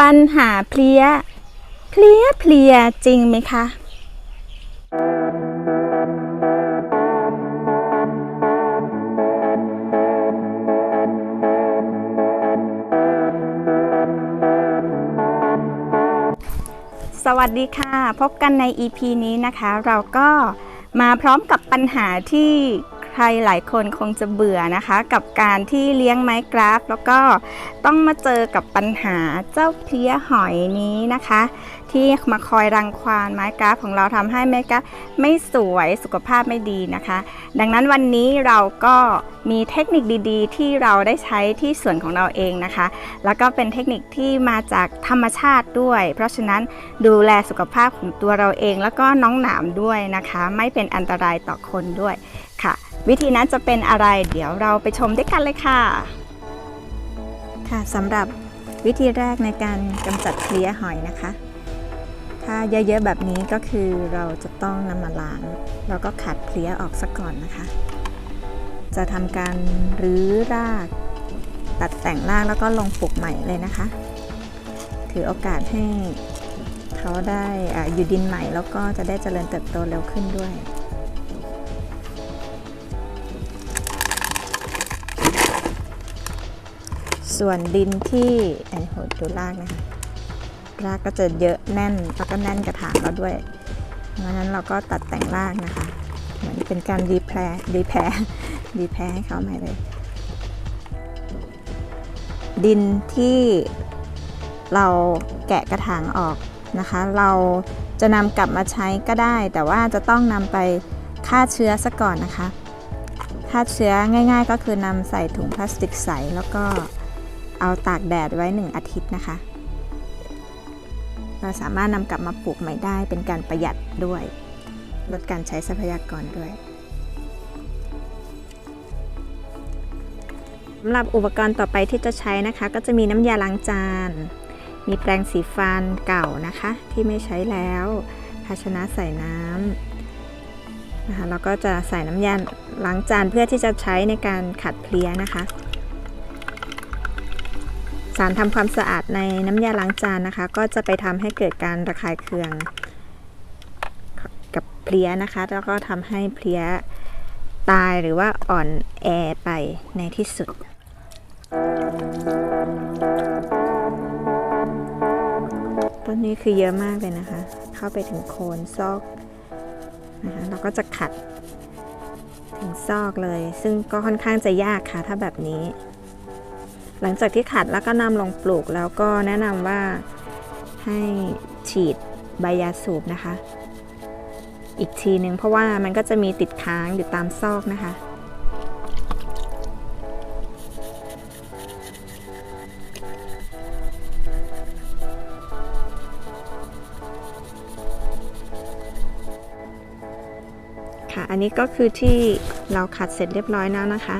ปัญหาเพลี้ยเพลี้ยเพลียจริงไหมคะสวัสดีค่ะ พบกันใน EP นี้นะคะ เราก็มาพร้อมกับปัญหาที่ ใครหลายคนคงจะเบื่อนะคะ กับการที่เลี้ยงไม้กราฟ แล้วก็ต้องมาเจอกับปัญหาเจ้าเพลี้ยหอยนี้นะคะ ที่มาคอยรังควานไม้กราฟของเราทำให้ไม้กราฟไม่สวยสุขภาพไม่ดีนะคะ ดังนั้นวันนี้เราก็มีเทคนิคดีๆ ที่เราได้ใช้ที่สวนของเราเองนะคะ แล้วก็เป็นเทคนิคที่มาจากธรรมชาติด้วย เพราะฉะนั้นดูแลสุขภาพของตัวเราเอง แล้วก็น้องหนามด้วยนะคะ ไม่เป็นอันตรายต่อคนด้วยค่ะ วิธีนั้นจะเป็นอะไร เดี๋ยวเราไปชมด้วยกันเลยค่ะ ค่ะสำหรับวิธีแรกในการกำจัดเพลี้ยหอยนะคะ ถ้าเยอะๆแบบนี้ก็คือเราจะต้องนำมาล้าง แล้วก็ขัดเพลี้ยออกซะก่อนนะคะ จะทำการรื้อราก ตัดแต่งรากแล้วก็ลงปลูกใหม่เลยนะคะ ถือโอกาสให้เขาได้ออยู่ดินใหม่แล้วก็จะได้เจริญเติบโตเร็วขึ้นด้วย ส่วนดินที่ไอ้โหดูรากนะคะรากก็จะเยอะแน่นแล้วก็แน่นกระถางเราด้วยเพราะฉะนั้นเราก็ตัดแต่งรากนะคะ เหมือนเป็นการรีแพร์รีแพร์รีแพร์ให้เขาใหม่เลย ดินที่เราแกะกระถางออกนะคะ เราจะนำกลับมาใช้ก็ได้ แต่ว่าจะต้องนำไปฆ่าเชื้อซะก่อนนะคะฆ่าเชื้อง่าย ๆ ก็คือนำใส่ถุงพลาสติกใสแล้วก็ เอาตากแดดไว้ 1 อาทิตย์นะคะ เราสามารถนำกลับมาปลูกใหม่ได้เป็นการประหยัดด้วย ลดการใช้ทรัพยากรด้วยสำหรับอุปกรณ์ต่อไปที่จะใช้นะคะ ก็จะมีน้ำยาล้างจาน มีแปรงสีฟันเก่านะคะ ที่ไม่ใช้แล้ว ภาชนะใส่น้ำนะคะเราก็จะใส่น้ำยาล้างจานเพื่อที่จะใช้ในการขัดเพลี้ยนะคะ สารทำความสะอาดในน้ำยาล้างจานนะคะ ก็จะไปทำให้เกิดการระคายเคืองกับเพลี้ยนะคะ แล้วก็ทำให้เพลี้ยตายหรือว่าอ่อนแอไปในที่สุดต้นนี้คือเยอะมากเลยนะคะ เข้าไปถึงโคนซอกนะคะเราก็จะขัดถึงซอกเลย ซึ่งก็ค่อนข้างจะยากค่ะถ้าแบบนี้ หลังจากที่ขัดแล้วก็นำลงปลูกแล้วก็แนะนำว่าให้ฉีดใบยาสูบนะคะ อีกทีหนึ่งเพราะว่ามันก็จะมีติดค้างอยู่ตามซอกนะคะค่ะอันนี้ก็คือที่เราขัดเสร็จเรียบร้อยแล้วนะคะ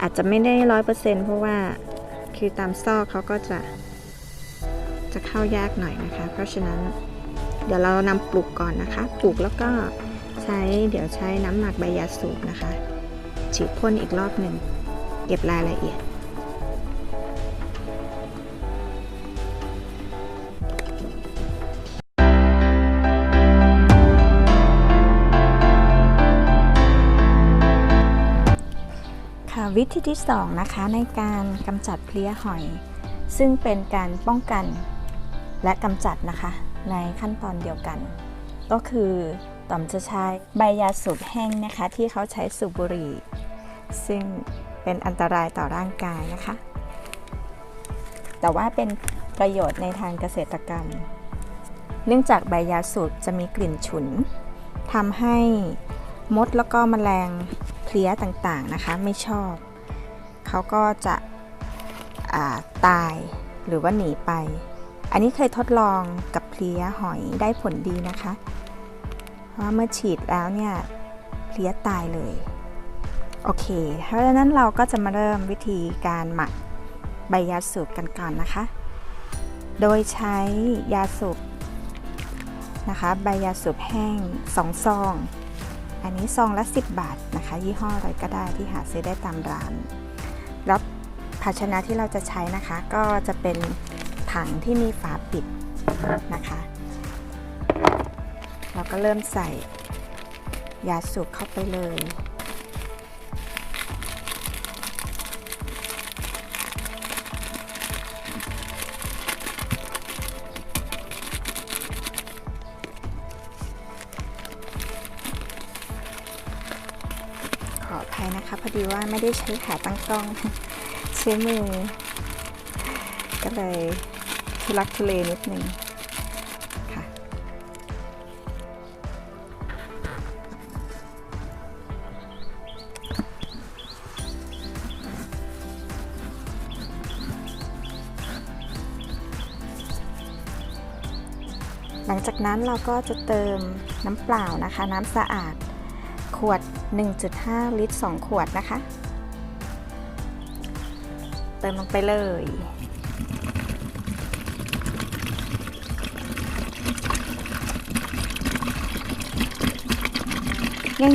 อาจจะไม่ได้ร้อยเปอร์เซ็นต์เพราะว่า คือตามซอกเขาก็จะจะเข้ายากหน่อยนะคะ เพราะฉะนั้นเดี๋ยวเรานำปลูกก่อนนะคะ ปลูกแล้วก็ใช้เดี๋ยวใช้น้ำหมักใบยาสูบนะคะ ฉีดพ่นอีกรอบหนึ่งเก็บรายละเอียด วิธีที่ 2 นะคะในการกำจัดเพลี้ยหอย ซึ่งเป็นการป้องกันและกำจัดนะคะในขั้นตอนเดียวกัน ก็คือต่อมจะใช้ใบยาสูบแห้งนะคะ ที่เขาใช้สูบบุหรี่ ซึ่งเป็นอันตรายต่อร่างกายนะคะ แต่ว่าเป็นประโยชน์ในทางเกษตรกรรม เนื่องจากใบยาสูบจะมีกลิ่นฉุนทำให้มดแล้วก็แมลง ลี้ยต่างๆนะคะไม่ชอบ เขาก็จะาตายหรือว่าหนีไป อันนี้เคยทดลองกับเพลี้ยหอยได้ผลดีนะคะ เพราะเมื่อฉีดแล้วเนี่ยเพลี้ยตายเลย โอเค เพราะฉะนั้นเราก็จะมาเริ่มวิธีการหมักใบยาสูบกันก่อนนะคะ โดยใช้ยาสูบนะคะ ใบยาสูบแห้ง 2 ซอง อันนี้ซองละ 10 บาทนะคะ ยี่ห้ออะไรก็ได้ที่หาซื้อได้ตามร้าน แล้วภาชนะที่เราจะใช้นะคะ ก็จะเป็นถถังที่มีฝาปิดนะคะ เราก็เริ่มใส่ยาสูบเข้าไปเลย นะคะ พอดีว่าไม่ได้ใช้ขาตั้งกล้อง ใช้มือ ก็เลยทุลักทุเลนิดนึงค่ะหลังจากนั้นเราก็จะเติมน้ำเปล่านะคะ น้ำสะอาดขวด 1.5 ลิตร 2 ขวดนะคะ เติมลงไปเลย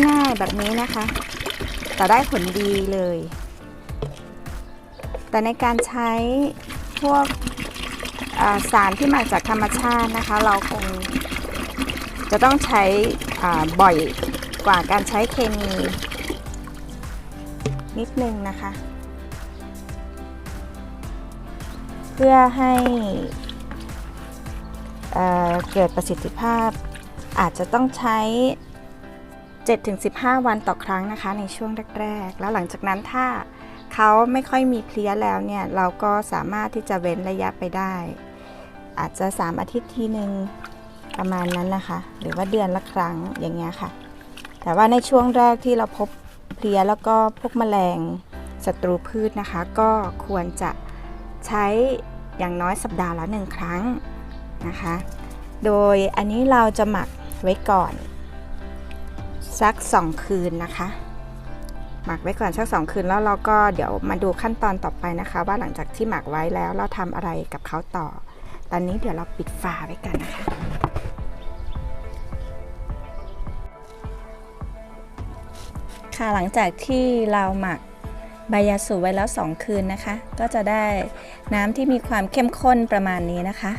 ง่ายๆแบบนี้นะคะ แต่ได้ผลดีเลย แต่ในการใช้พวกสารที่มาจากธรรมชาตินะคะ เราคงจะต้องใช้บ่อย กว่าการใช้เคมี นิดนึงนะคะ เพื่อให้เเกิดประสิทธิภาพ อาจจะต้องใช้ 7-15 วันต่อครั้งนะคะ ในช่วงแรกๆ แล้วหลังจากนั้นถ้าเขาไม่ค่อยมีเพลี้ยแล้วเนี่ย เราก็สามารถที่จะเว้นระยะไปได้ อาจจะ 3 อาทิตย์ทีหนึ่งประมาณนั้นนะคะ หรือว่าเดือนละครั้งอย่างเงี้ยค่ะ แต่ว่าในช่วงแรกที่เราพบเพลี้ยแล้วก็พวกแมลงศัตรูพืชนะคะ ก็ควรจะใช้อย่างน้อยสัปดาห์ละหนึ่งครั้งนะคะ โดยอันนี้เราจะหมักไว้ก่อนสัก 2 คืนนะคะ หมักไว้ก่อนสัก 2 คืนแล้วเราก็เดี๋ยวมาดูขั้นตอนต่อไปนะคะ ว่าหลังจากที่หมักไว้แล้วเราทำอะไรกับเขาต่อ ตอนนี้เดี๋ยวเราปิดฝาไว้กันนะคะ ค่ะหลังจากที่เราหมักใบยาสูบไว้แล้ว 2 คืนนะคะ ก็จะได้น้ำที่มีความเข้มข้นประมาณนี้นะคะ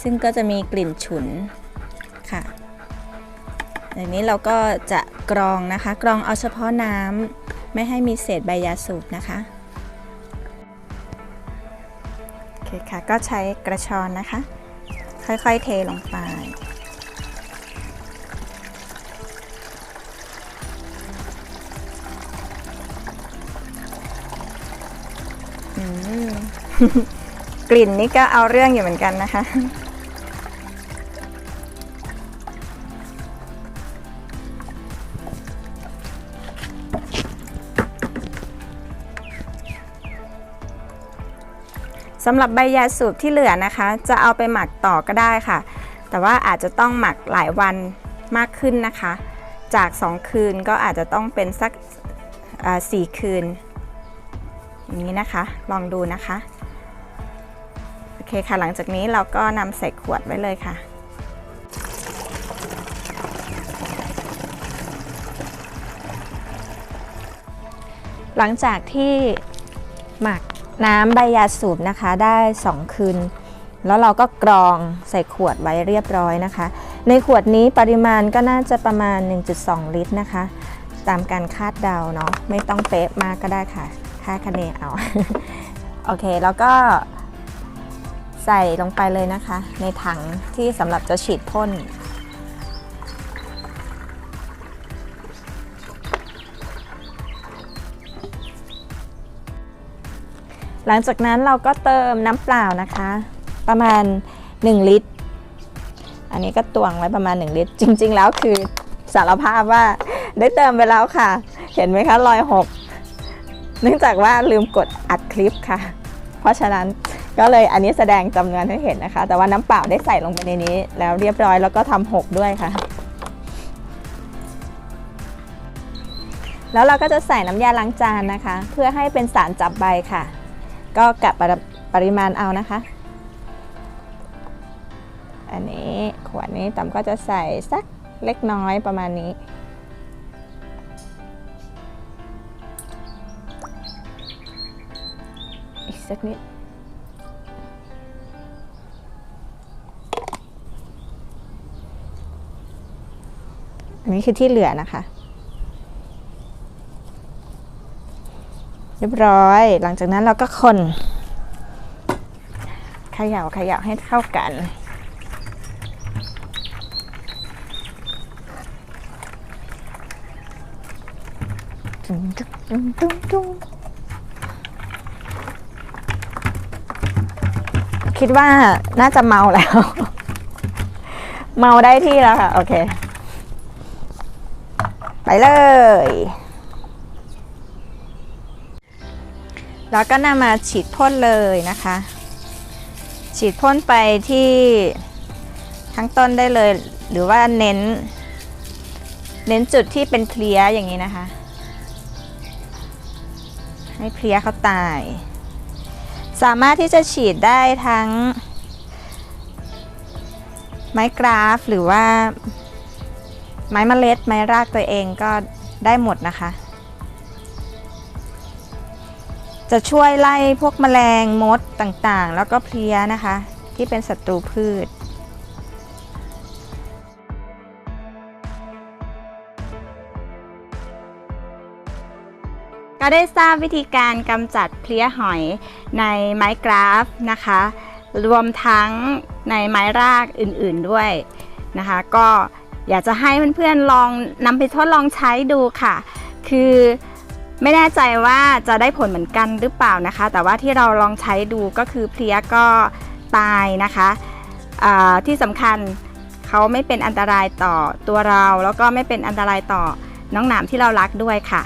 ซึ่งก็จะมีกลิ่นฉุนค่ะอย่างนี้เราก็จะกรองนะคะ กรองเอาเฉพาะน้ำไม่ให้มีเศษใบยาสูบนะคะโอเคค่ะก็ใช้กระชอนนะคะ ค่อยๆเทลงไป กลิ่นนี่ก็เอาเรื่องอยู่เหมือนกันนะคะ สำหรับใบยาสูบที่เหลือนะคะ จะเอาไปหมักต่อก็ได้ค่ะ แต่ว่าอาจจะต้องหมักหลายวันมากขึ้นนะคะ จาก 2 คืนก็อาจจะต้องเป็นสักสี่คืน อย่างนี้นะคะ ลองดูนะคะ คค่ะ หลังจากนี้เราก็นำใส่ขวดไว้เลยค่ะหลังจากที่หมักน้ำใบยาสูบนะคะได้ 2 คืน แล้วเราก็กรองใส่ขวดไว้เรียบร้อยนะคะ ในขวดนี้ปริมาณก็น่าจะประมาณ 1.2 ลิตรนะคะ ตามการคาดเดาเนาะไม่ต้องเป๊ะมากก็ได้ค่ะคาดคะเนเอา โอเค แล้วก็ ใส่ลงไปเลยนะคะ ในถังที่สำหรับจะฉีดพ่นหลังจากนั้นเราก็เติมน้ำเปล่านะคะ ประมาณ 1 ลิตร อันนี้ก็ตวงไว้ประมาณ 1 ลิตร จริง ๆ แล้วคือสารภาพว่าได้เติมไปแล้วค่ะ เห็นไหมคะรอยหก เนื่องจากว่าลืมกดอัดคลิปค่ะ เพราะฉะนั้น ก็เลยอันนี้แสดงจำนวนให้เห็นนะคะ แต่ว่าน้ำเปล่าได้ใส่ลงไปในนี้ แล้วเรียบร้อยแล้วก็ทำหกด้วยค่ะ แล้วเราก็จะใส่น้ำยาล้างจานนะคะ เพื่อให้เป็นสารจับใบค่ะ ก็กะปริปริมาณเอานะคะ อันนี้ขวดนี้ต่ำก็จะใส่สักเล็กน้อยประมาณนี้อีกสักนิด อันนี้คือที่เหลือนะคะ เรียบร้อย หลังจากนั้นเราก็คนขย่าขย่าให้เข้ากัน ตุ้งตุ้งตุ้งตุ้งตุ้งคิดว่าน่าจะเมาแล้ว เมาได้ที่แล้วค่ะ โอเค ไปเลย แล้วก็นำมาฉีดพ่นเลยนะคะ ฉีดพ่นไปที่ทั้งต้นได้เลย หรือว่าเน้น เน้นจุดที่เป็นเพลี้ยอย่างนี้นะคะ ให้เพลี้ยเขาตาย สามารถที่จะฉีดได้ทั้งไม้กราฟหรือว่า ไม้เมล็ด ไม้รากตัวเองก็ได้หมดนะคะ จะช่วยไล่พวกแมลงมดต่างๆ แล้วก็เพลี้ยนะคะ ที่เป็นศัตรูพืชก็ได้ทราบวิธีการกำจัดเพลี้ยหอยในไม้กราฟนะคะ รวมทั้งในไม้รากอื่นๆด้วยนะคะ ก็ อยากจะให้เพื่อนๆลองนำไปทดลองใช้ดูค่ะ คือไม่แน่ใจว่าจะได้ผลเหมือนกันหรือเปล่านะคะ แต่ว่าที่เราลองใช้ดูก็คือเพลี้ยก็ตายนะคะที่สำคัญเขาไม่เป็นอันตรายต่อตัวเรา แล้วก็ไม่เป็นอันตรายต่อน้องหนามที่เรารักด้วยค่ะ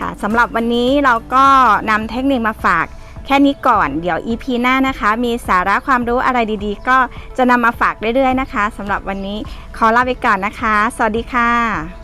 ค่ะสำหรับวันนี้เราก็นำเทคนิคมาฝาก แค่นี้ก่อนเดี๋ยว EP หน้านะคะ มีสาระความรู้อะไรดีๆ ก็จะนำมาฝากเรื่อยๆนะคะสำหรับวันนี้ขอลาไปก่อนนะคะ สวัสดีค่ะ